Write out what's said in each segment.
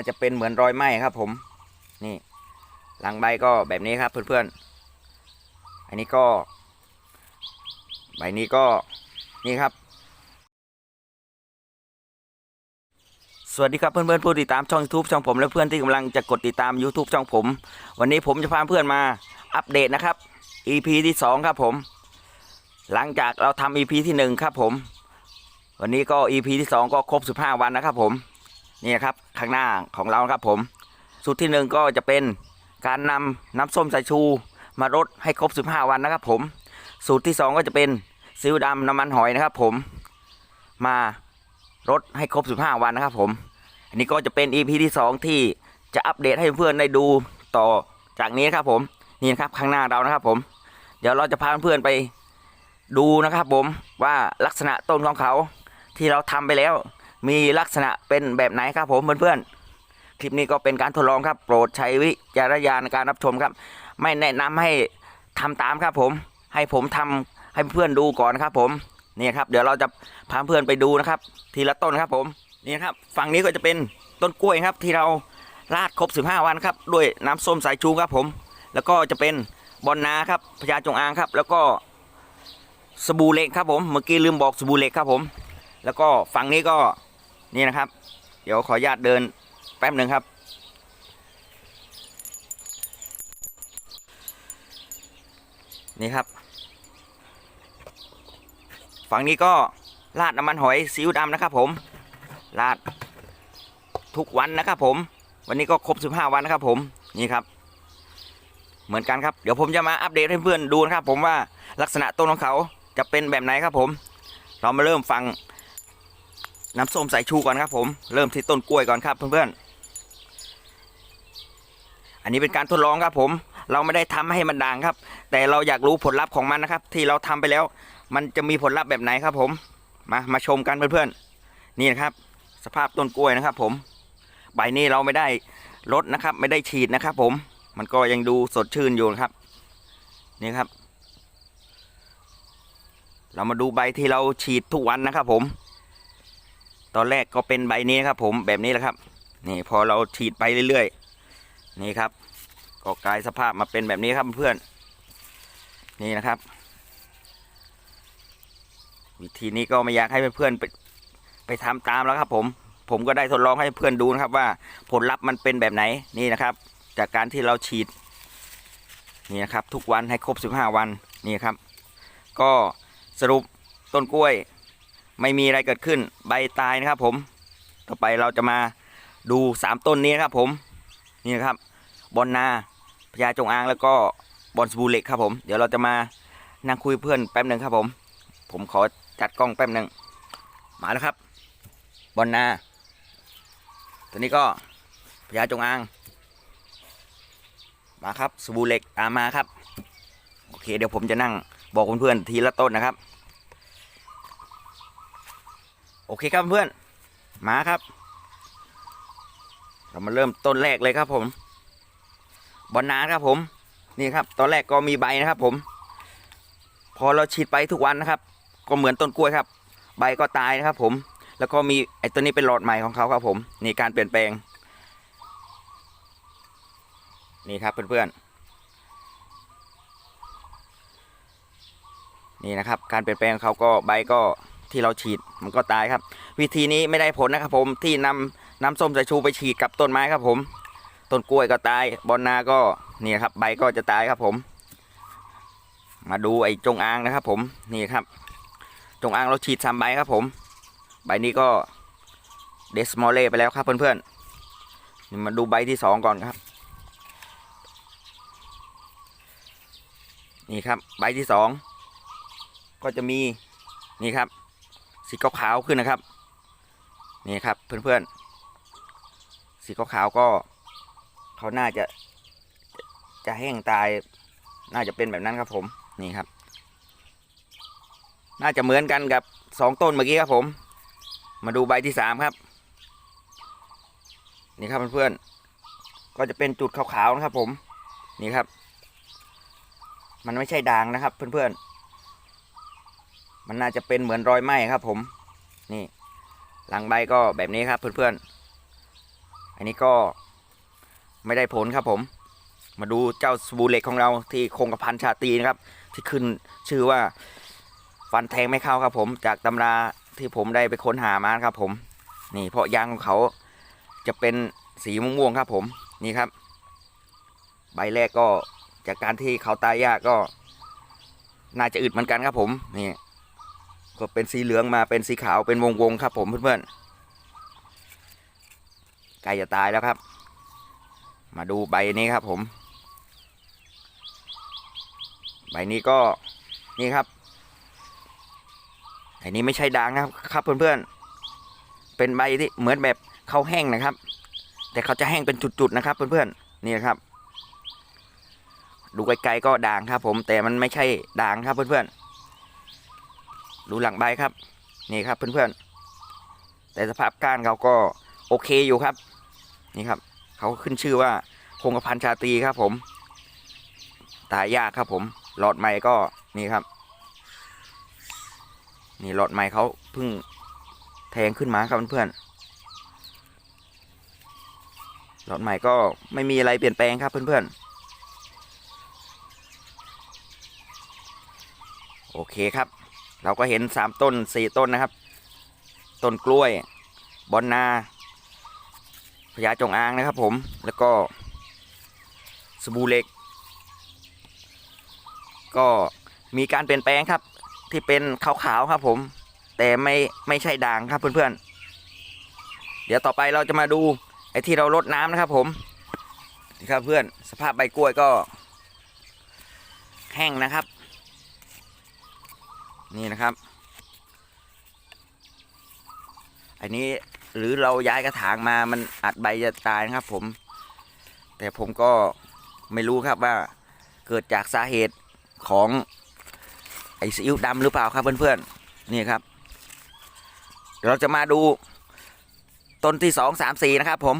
อาจจะเป็นเหมือนรอยไหม้ครับ ผม นี่ หลังใบก็แบบนี้ครับเพื่อนๆ อันนี้ก็ ใบนี้ก็นี่ครับ สวัสดีครับเพื่อนๆผู้ติดตามช่อง YouTube ช่องผมและเพื่อนที่กำลังจะกดติดตาม YouTube ช่องผม วันนี้ผมจะพาเพื่อนมาอัปเดตนะครับ EP ที่ 2 ครับผม หลังจากเราทำ EP ที่ 1 ครับผม วันนี้ก็ EP ที่ 2 ก็ครบ 15 วันนะครับผม นี่ครับข้างหน้าของเราครับผมสูตรที่หนึ่งก็จะเป็นการนำน้ำส้มสายชูมารดให้ครบ 15 วันนะครับ ผม สูตรที่สองก็จะเป็นซีอิ๊วดำน้ำมันหอยนะครับ ผมมารดให้ครบ 15 วันนะครับ ผม อันนี้ก็จะเป็น EP ที่ 2 ที่จะอัปเดตให้เพื่อนได้ดูต่อจากนี้ครับ ผมนี่นะครับข้างหน้าเรานะครับ ผม เดี๋ยวเราจะพาเพื่อนๆไปดูนะครับ ผมว่าลักษณะต้นของเขาที่เราทำไปแล้ว มีลักษณะเป็นแบบไหนครับผมเพื่อนๆ คลิปนี้ก็เป็นการทดลองครับ โปรดใช้วิจารณญาณในการรับชมครับ ไม่แนะนำให้ทำตามครับผม ให้ผมทำให้เพื่อนดูก่อนครับ ผมนี่ครับ เดี๋ยวเราจะพาเพื่อนไปดูนะครับ ทีละต้นครับผมนี่ครับฝั่งนี้ก็จะเป็นต้นกล้วยครับ ที่เราราดครบ 15 วันครับ ด้วยน้ำส้มสายชูครับผม แล้วก็จะเป็นบอนนาครับพญาจงอางครับ แล้วก็สบู่เหล็กครับผม เมื่อกี้ลืมบอกสบู่เหล็กครับผม แล้วก็ฝั่งนี้ก็ นี่นะครับ เดี๋ยวขออนุญาตเดินแป๊บหนึ่งครับ นี่ครับ ฝั่งนี้ก็ราดน้ำมันหอยซีอิ๊วดำนะครับผมราดทุกวันนะครับผม วันนี้ก็ครบ 15 วันนะครับผมนี่ครับ เหมือนกันครับเดี๋ยวผมจะมาอัปเดตให้เพื่อนดูนะครับ ผมว่าลักษณะต้นของเขาจะเป็นแบบไหนครับผม เรามาเริ่มฟัง น้ำส้มสายชูก่อนครับผม เริ่มที่ต้นกล้วยก่อนครับเพื่อนๆ อันนี้เป็นการทดลองครับผม เราไม่ได้ทำให้มันด่างครับ แต่เราอยากรู้ผลลัพธ์ของมันนะครับ ที่เราทำไปแล้ว มันจะมีผลลัพธ์แบบไหนครับผม มามาชมกันเพื่อนๆ นี่นะครับ สภาพต้นกล้วยนะครับ ผม ใบนี้เราไม่ได้ลดนะครับ ไม่ได้ฉีดนะครับ ผม มันก็ยังดูสดชื่นอยู่ครับ นี่ครับ เรามาดูใบที่เราฉีดทุกวันนะครับผม ตอนแรกก็เป็นใบนี้นะครับ ผมแบบนี้แหละครับ นี่พอเราฉีดไปเรื่อยๆ นี่ครับก็กลายสภาพมาเป็นแบบนี้ครับเพื่อน นี่นะครับ วิธีนี้ก็ไม่อยากให้เพื่อนๆไปไปทำตามแล้วครับ ผม ผมก็ได้ทดลองให้เพื่อนดูนะครับว่าผลลัพธ์มันเป็นแบบไหนนี่นะครับ จากการที่เราฉีดนี่นะครับทุกวันให้ครบ 15 วันนี่ครับ ก็สรุปต้นกล้วย ไม่มีอะไรเกิดขึ้นใบตายนะครับ ผมต่อไปเราจะมาดูสามต้นนี้นะครับ ผมนี่นะครับบอนนาพญาจงอางแล้วก็บอนสบูเล็กครับผม เดี๋ยวเราจะมานั่งคุยเพื่อนแป๊บหนึ่งครับ ผม ผมขอจัดกล้องแป๊บหนึ่งมาแล้วครับ บอนนาตัวนี้ก็พญาจงอาง มาครับสบูเล็กตามมาครับโอเค เดี๋ยวผมจะนั่งบอกเพื่อนๆทีละต้นนะครับ โอเคครับเพื่อนมาครับ เรามาเริ่มต้นแรกเลยครับผมบอนนาครับผมนี่ครับ ตอนแรกก็มีใบนะครับ ผม พอเราฉีดไปทุกวันนะครับ ก็เหมือนต้นกล้วยครับ ใบก็ตายนะครับ ผม แล้วก็มีไอ้ตัวนี้เป็นหลอดใหม่ของเขาครับ ผมนี่การเปลี่ยนแปลง นี่ครับเพื่อนๆนี่นะครับ การเปลี่ยนแปลงของเขาก็ใบก็ ที่เราฉีดมันก็ตายครับ วิธีนี้ไม่ได้ผลนะครับผมที่นำน้ำส้มสายชูไปฉีดกับต้นไม้ครับผมต้นกล้วยก็ตายบอนนาก็นี่ครับ ใบก็จะตายครับผม มาดูไอ้จงอางนะครับ ผมนี่ครับ จงอางเราฉีดสามใบครับผม ใบนี้ก็เดสมอลเล่ไปแล้วครับเพื่อนๆนี่มาดูใบที่สองก่อนครับ นี่ครับใบที่สองก็จะมีนี่ครับ สีขาวๆขึ้นนะครับ นี่ครับเพื่อนๆ สีขาวๆก็เขาน่าจะจะแห้งตาย น่าจะเป็นแบบนั้นครับผมนี่ครับ น่าจะเหมือนกันกับสองต้นเมื่อกี้ครับผม มาดูใบที่สามครับ นี่ครับเพื่อนๆ ก็จะเป็นจุดขาวๆนะครับผม นี่ครับ มันไม่ใช่ด่างนะครับเพื่อนๆ มันน่าจะเป็นเหมือนรอยไหม้ครับผม นี่ หลังใบก็แบบนี้ครับเพื่อนๆ อันนี้ก็ไม่ได้ผลครับผม มาดูเจ้าสบู่เหล็กของเราที่คงกระพันชาตีนะครับ ที่ขึ้นชื่อว่าฟันแทงไม่เข้าครับผม จากตำราที่ผมได้ไปค้นหามาครับผม นี่เพราะยางของเขาจะเป็นสีม่วงๆครับผม นี่ครับ ใบแรกก็จากการที่เขาตายยากก็น่าจะอึดเหมือนกันครับผม นี่ ก็เป็นสีเหลืองมาเป็นสีขาวเป็นวงๆครับผมเพื่อนๆใกล้จะตายแล้วครับ มาดูใบนี้ครับผม ใบนี้ก็นี่ครับไอ้นี้ไม่ใช่ด่างนะครับครับเพื่อนๆ เป็นใบที่เหมือนแบบเขาแห้งนะครับ แต่เขาจะแห้งเป็นจุดๆนะครับ เพื่อนๆ นี่นะครับ ดูไกลๆก็ด่างครับผม แต่มันไม่ใช่ด่างครับเพื่อนๆ ดูหลังใบครับ นี่ครับเพื่อนๆ แต่สภาพก้านเขาก็โอเคอยู่ครับ นี่ครับ เขาขึ้นชื่อว่าคงกระพันชาตรีครับ ผม ตายยากครับ ผม หลอดใหม่ก็นี่ครับ นี่หลอดใหม่เขาเพิ่งแทงขึ้นมาครับเพื่อนๆ หลอดใหม่ก็ไม่มีอะไรเปลี่ยนแปลงครับเพื่อนๆโอเคครับ เราก็เห็นสามต้นสี่ต้นนะครับ ต้นกล้วย บอนนาพญาจงอางนะครับผมแล้วก็สบู่เหล็ก ก็มีการเปลี่ยนแปลงครับ ที่เป็นขาวๆครับผม แต่ไม่ไม่ใช่ด่างครับเพื่อนๆ เดี๋ยวต่อไปเราจะมาดูไอ้ที่เราลดน้ำนะครับ ผมนี่ครับเพื่อนสภาพใบกล้วยก็ แห้งนะครับ นี่นะครับ อันนี้หรือเราย้ายกระถางมามันอัดใบจะตายนะครับ ผม แต่ผมก็ไม่รู้ครับว่าเกิดจากสาเหตุของไอซีอิ๊วดำหรือเปล่าครับเพื่อนๆนี่ครับ เราจะมาดูต้นที่สองสามสี่นะครับ ผม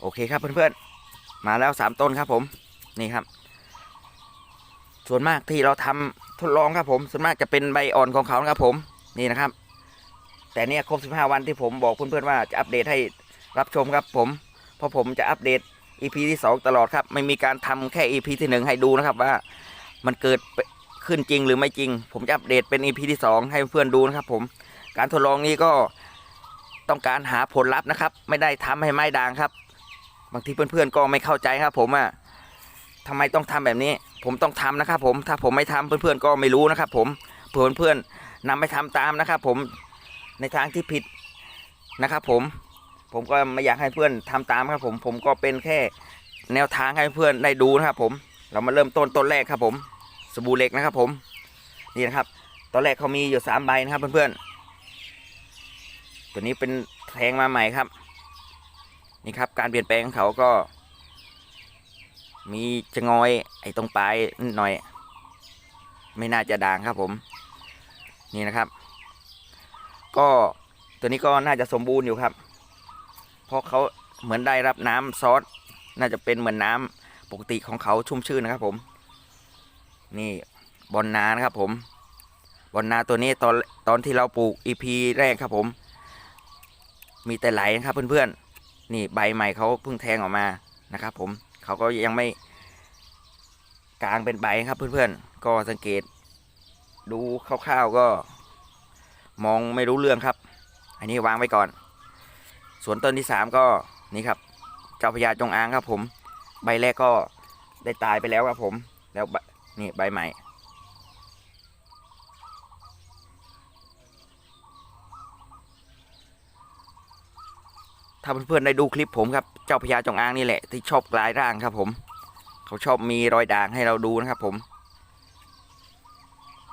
โอเคครับเพื่อนๆมาแล้วสามต้นครับ ผมนี่ครับ ส่วนมากที่เราทำ ทดลองครับผมส่วนมากจะเป็นใบอ่อนของเขานะครับผมนี่นะครับ แต่เนี่ยครบ 15 วันที่ผมบอกเพื่อนๆว่าจะอัปเดตให้รับชมครับผม เพราะผมจะอัปเดต EP ที่ 2 ตลอดครับ ไม่มีการทำแค่ EP ที่ 1 ให้ดูนะครับว่ามันเกิดขึ้นจริงหรือไม่จริง ผมจะอัปเดตเป็น EP ที่ 2 ให้เพื่อนดูนะครับ ผม การทดลองนี้ก็ต้องการหาผลลัพธ์นะครับ ไม่ได้ทำให้ไม้ด่างครับ บางทีเพื่อนๆก็ไม่เข้าใจครับ ผมว่าทำไมต้องทำแบบนี้ ผมต้องทำนะครับผมถ้าผมไม่ทำเพื่อนๆก็ไม่รู้นะครับผมเพื่อนเพื่อนนำไปทำตามนะครับผมในทางที่ผิดนะครับผมผมก็ไม่อยากให้เพื่อนทำตามครับผมผมก็เป็นแค่แนวทางให้เพื่อนได้ดูนะครับผมเรามาเริ่มต้นต้นแรกครับผมสบู่เหล็กนะครับผมนี่นะครับตอนแรกเขามีอยู่สามใบนะครับเพื่อนๆตัวนี้เป็นแทงมาใหม่ครับ นี่ครับการเปลี่ยนแปลงของเขาก็ มีจะงอยไอ้ตรงปลายนิดหน่อย ไม่น่าจะด่างครับผม นี่นะครับ ก็ตัวนี้ก็น่าจะสมบูรณ์อยู่ครับ เพราะเขาเหมือนได้รับน้ำซอสน่าจะเป็นเหมือนน้ำปกติของเขาชุ่มชื่นนะครับผม นี่บอนนานะครับผมบอนนาตัวนี้ตอนตอนที่เราปลูกอีพีแรกครับผม มีแต่ไหลนะครับเพื่อนๆนี่ใบใหม่เขาเพิ่งแทงออกมานะครับผม เขาก็ยังไม่กลางเป็นใบครับเพื่อนๆ ก็สังเกต ดูคร่าวๆก็ มองไม่รู้เรื่องครับ อันนี้วางไว้ก่อน ส่วนต้นที่สามก็นี่ครับ เจ้าพญาจงอางครับผม ใบแรกก็ได้ตายไปแล้วครับผม แล้วนี่ใบใหม่ ถ้าเพื่อนๆได้ดูคลิปผมครับ จ้าพญาจงอางนี่แหละ ที่ชอบกลายร่างครับผม เขาชอบมีรอยด่างให้เราดูนะครับ ผม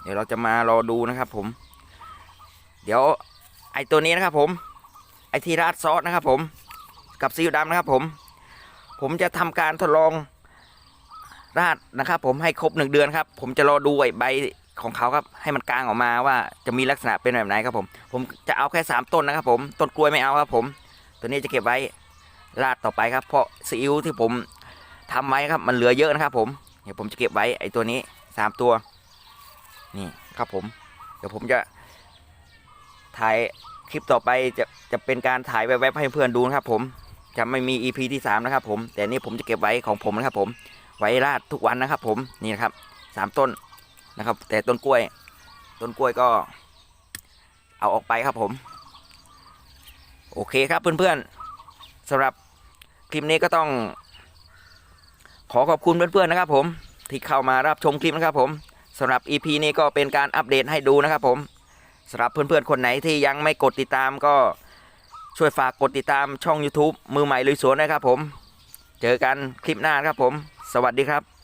เดี๋ยวเราจะมารอดูนะครับ ผม เดี๋ยวไอตัวนี้นะครับ ผม ไอที่ราดซอสนะครับ ผม กับซีอิ๊วดำนะครับ ผม ผมจะทำการทดลองราดนะครับ ผมให้ครบหนึ่งเดือนครับ ผมจะรอดูไอใบของเขาครับให้มันกลางออกมาว่าจะมีลักษณะเป็นแบบไหนครับผม ผมจะเอาแค่สามต้นนะครับ ผมต้นกล้วยไม่เอาครับ ผม ตัวนี้จะเก็บไว้ ราดต่อไปครับ เพราะซีอิ๊วที่ผมทำไว้ครับ มันเหลือเยอะนะครับ ผมเดี๋ยวผมจะเก็บไว้ไอ้ตัวนี้สามตัว นี่ครับผม เดี๋ยวผมจะถ่ายคลิปต่อไปจะจะเป็นการถ่ายแวบๆให้เพื่อนดูนะครับ ผมจะไม่มี EP ที่สามนะครับ ผม แต่นี่ผมจะเก็บไว้ของผมนะครับ ผม ไว้ราดทุกวันนะครับ ผมนี่นะครับสามต้นนะครับ แต่ต้นกล้วย ต้นกล้วยก็ เอาออกไปครับผม โอเคครับเพื่อนๆสำหรับ คลิปนี้ก็ต้อง ขอขอบคุณเพื่อนๆนะครับ ผมที่เข้ามารับชมคลิปนะครับ ผมสำหรับ EP นี้ก็เป็นการอัปเดตให้ดูนะครับ ผมสำหรับเพื่อนๆคนไหนที่ยังไม่กดติดตามก็ช่วยฝากกดติดตามช่อง YouTube มือใหม่ลุยสวนนะครับ ผม เจอกันคลิปหน้าครับผม สวัสดีครับ